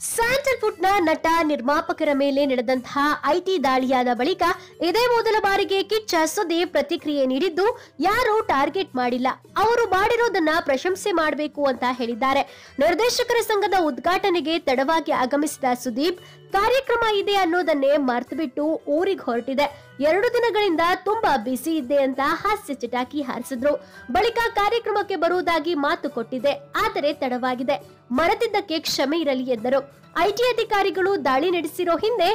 ಸ್ಯಾಂಡಲ್ವುಡ್ನ ನಟ, ನಿರ್ಮಾಪಕರ ಮೇಲೆ ನಡೆದಂತಹ ಐಟಿ ದಾಳಿಯಾದ ಬಳಿಕ ಇದೇ ಮೊದಲ ಬಾರಿಗೆ ಕಿಚ್ಚ ಸುದೀಪ್ ಪ್ರತಿಕ್ರಿಯೆ ನೀಡಿದ್ದು, ಯಾರು ಟಾರ್ಗೆಟ್ ಮಾಡಿಲ್ಲ. ಅವರು ಮಾಡಿರೋದನ್ನ ಪ್ರಶಂಸೆ ಮಾಡಬೇಕು ಅಂತ ಹೇಳಿದ್ದಾರೆ. ನಿರ್ದೇಶಕರ ಸಂಘದ ಉದ್ಘಾಟನೆಗೆ ತಡವಾಗಿ ಆಗಮಿಸಿದ ಸುದೀಪ್, ಕಾರ್ಯಕ್ರಮ ಇದೆ ಅನ್ನೋದನ್ನೇ ಮರ್ತು ಊರಿಗೆ ಹೊರಟಿದೆ. ಎರಡು ದಿನಗಳಿಂದ ತುಂಬಾ ಬಿಸಿ ಇದ್ದೆ ಅಂತ ಹಾಸ್ಯ ಚಟಾಕಿ ಹಾರಿಸಿದ್ರು. ಬಳಿಕ ಕಾರ್ಯಕ್ರಮಕ್ಕೆ ಬರುವುದಾಗಿ ಮಾತು ಕೊಟ್ಟಿದೆ. ಆದರೆ ತಡವಾಗಿದೆ. ಮರೆತಿದ್ದಕ್ಕೆ ಕ್ಷಮೆ ಇರಲಿ ಎಂದರು. ಐಟಿ ಅಧಿಕಾರಿಗಳು ದಾಳಿ ನಡೆಸಿರೋ ಹಿಂದೆ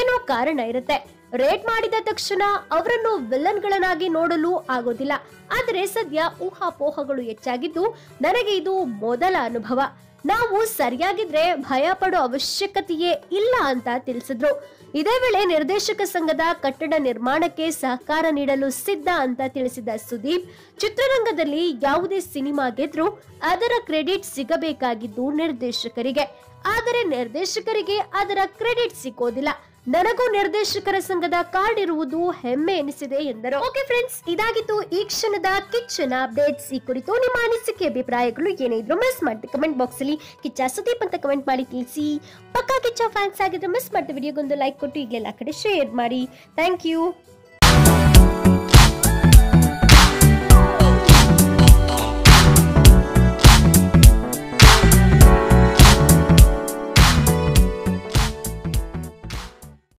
ಏನೋ ಕಾರಣ ಇರುತ್ತೆ. ರೇಟ್ ಮಾಡಿದ ತಕ್ಷಣ ಅವರನ್ನು ವಿಲನ್ಗಳನ್ನಾಗಿ ನೋಡಲು ಆಗೋದಿಲ್ಲ. ಆದರೆ ಸದ್ಯ ಊಹಾಪೋಹಗಳು ಹೆಚ್ಚಾಗಿದ್ದು ನನಗೆ ಇದು ಮೊದಲ ಅನುಭವ. ನಾವು ಸರಿಯಾಗಿದ್ರೆ ಭಯ ಪಡೋ ಅವಶ್ಯಕತೆಯೇ ಇಲ್ಲ ಅಂತ ತಿಳಿಸಿದ್ರು. ಇದೇ ವೇಳೆ ನಿರ್ದೇಶಕ ಸಂಘದ ಕಟ್ಟಡ ನಿರ್ಮಾಣಕ್ಕೆ ಸಹಕಾರ ನೀಡಲು ಸಿದ್ಧ ಅಂತ ತಿಳಿಸಿದ ಸುದೀಪ್, ಚಿತ್ರರಂಗದಲ್ಲಿ ಯಾವುದೇ ಸಿನಿಮಾ ಗೆದ್ರು ಅದರ ಕ್ರೆಡಿಟ್ ಸಿಗಬೇಕಾಗಿದ್ದು ನಿರ್ದೇಶಕರಿಗೆ. ಆದರೆ ನಿರ್ದೇಶಕರಿಗೆ ಅದರ ಕ್ರೆಡಿಟ್ ಸಿಗೋದಿಲ್ಲ. ನನಗೂ ನಿರ್ದೇಶಕರ ಸಂಘದ ಕಾರ್ಡ್ ಇರುವುದು ಹೆಮ್ಮೆ ಎನಿಸಿದೆ ಎಂದರು. ಓಕೆ ಫ್ರೆಂಡ್ಸ್, ಇದಾಗಿತ್ತು ಈ ಕ್ಷಣದ ಕಿಚ್ಚನ ಅಪ್ಡೇಟ್ಸ್. ಈ ಕುರಿತು ನಿಮ್ಮ ಅನಿಸಿಕೆ, ಅಭಿಪ್ರಾಯಗಳು ಏನೇ ಇದ್ರು ಮಿಸ್ ಮಾಡಿ ಕಮೆಂಟ್ ಬಾಕ್ಸ್ ಅಲ್ಲಿ ಕಿಚ್ಚ ಸುದೀಪ್ ಅಂತ ಕಮೆಂಟ್ ಮಾಡಿ ತಿಳಿಸಿ. ಪಕ್ಕಾ ಕಿಚ್ಚ ಫ್ಯಾನ್ಸ್ ಆಗಿದ್ರೆ ಮಿಸ್ ಮಾಡಿದ ವಿಡಿಯೋಗೊಂದು ಲೈಕ್ ಕೊಟ್ಟು ಈಗಲೆಲ್ಲ ಕಡೆ ಶೇರ್ ಮಾಡಿ. Thank you